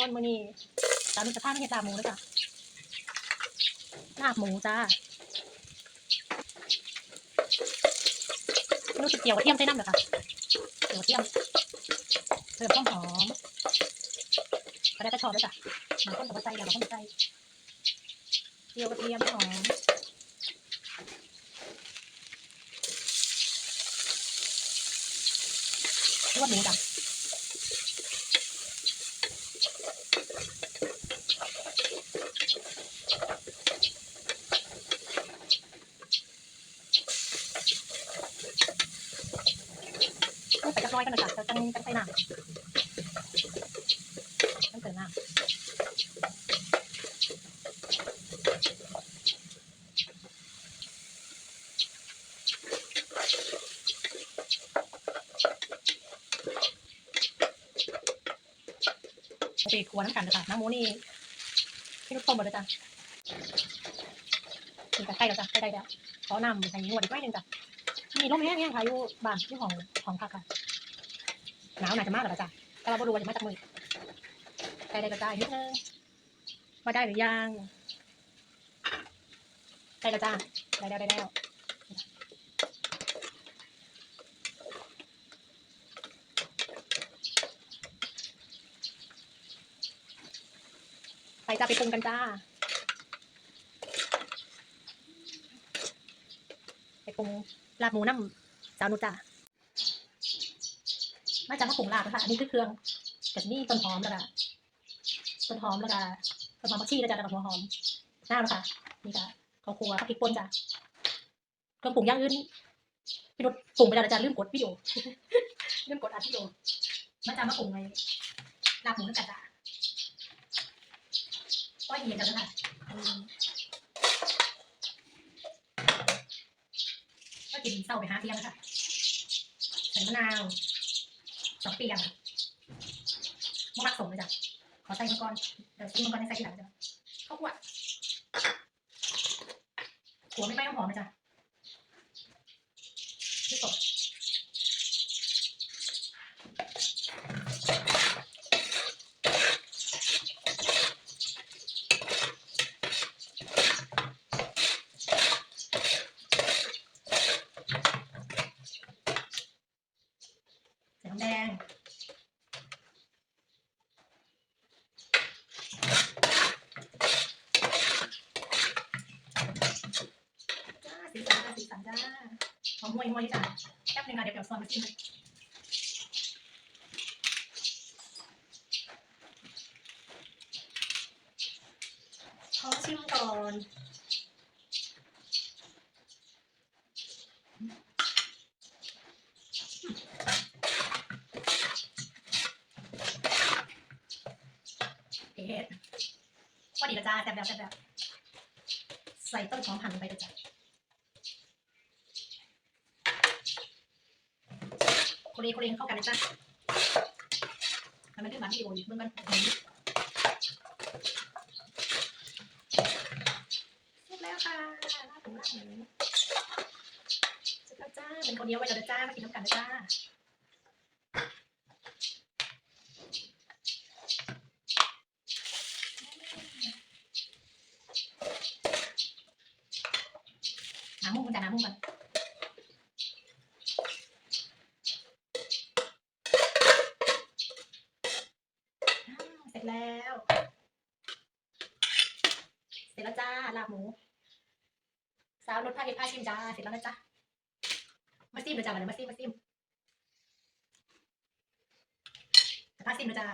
คนมือนี้ตามสภาไม่เห็นลาบหมูเลยจ้ะลาบหมูจ้ารู้สึกเกี่ยวกระเทียมใส่น้ำเหรอคะเกี่ยวกระเทียมเพิ่มความหอมก็ได้กระชอบด้วยจ้ะบางคนก็ใส่บางคนก็ใส่เกี่ยวกระเทียมหอมลวกหมูจ้ะ ต้องใส่กระร้อยกันนะจ๊ะจะจังจังใส่น้ำต้องเติมน้ำโอเครัวน้ำกันนะจ๊ะน้ำหมูนี่พี่ลูกต้มหมดเลยจ้ะนี่ก็ใกล้แล้วจ้ะใกล้ได้แล้วขอน้ำใส่หนวดอีกหน่อยหนึ่งจ้ะมีลมแห้งๆค่ะอยู่บ้านที่ของของพักค่ะ หนาวหนาจะมากหรอจ๊ะแต่เราไม่รู้ว่าจะมาจากมือใกล้ได้กระจายนิดนึงว่าได้หรือยังใกล้แล้วจ้าได้แล้วได้แล้วไปจ้าไปปรุงกันจ้าไปปรุงลาบหมูน้ำสาวนุจ้า มาจากมะผงลาบนะคะอันนี้คือเครื่องกับนี่ต้นหอมแล้วก็ต้นหอมแล้วก็ต้นหอมผักชีแล้วจ้ะแล้วก็หัวหอมหน้าแล้วค่ะนี่ค่ะข้าวคั่วข้าวพริกป่นจ้ะเครื่องปรุงอย่างอื่นพี่นุชปรุงไปแล้วนะจ้ะลืมกดวิดีโอลืมกดอัดวิดีโอมาจากมะผงเลยลาบหมูน้ำกันจ้ะก้อยเหียนกันนะคะก็กินเศร้าไปหาเที่ยงนะคะใส่มะนาว องปีอะค่ะมะรักสมเลยจ้ะขอใส่มังกรเดี๋ยวซื้อมังกรในใส่ทีหลังจ้ะข้าวขวดหัวไม่ไหม้ต้องหอมเลยจ้ะที่สดใส่น้ำแดง จ้าสีสันจ้าสีสันจ้าหอ มวยห่วยจ้าแป๊บนึงค่ะเดี๋ยวเดี๋ยวซอนมาชิมขอชิมก่อนเผ็ดพอดีละจ้าแซ่บแล้วแซ่บแล้วใส่ต้นหอมหั่นลงไปเลยจ้ะ โคเรโคนเรเข้ากันเลยจ้ะมันไม่ได้หวาที่โออยู่เมื่อมันเสร็จแล้วค่ะลาบหมูลาบหมูเสร็จแล้วจ้าเป็นคนเดียวไว้แล้วจ้ามากินน้ำกันนะจ้าน้ำมุ้งกันจ้าน้ำมุ้งกันอ่าเสร็จแล้ว เสร็จแล้วจ้าลาบหมู สาวรถพาเอ็ดพาชิมจ้า เสร็จแล้วนะจ๊ะ มาซิมนะจ้ามาเลยมาซิมมาซิมผ้าซิมนะจ้า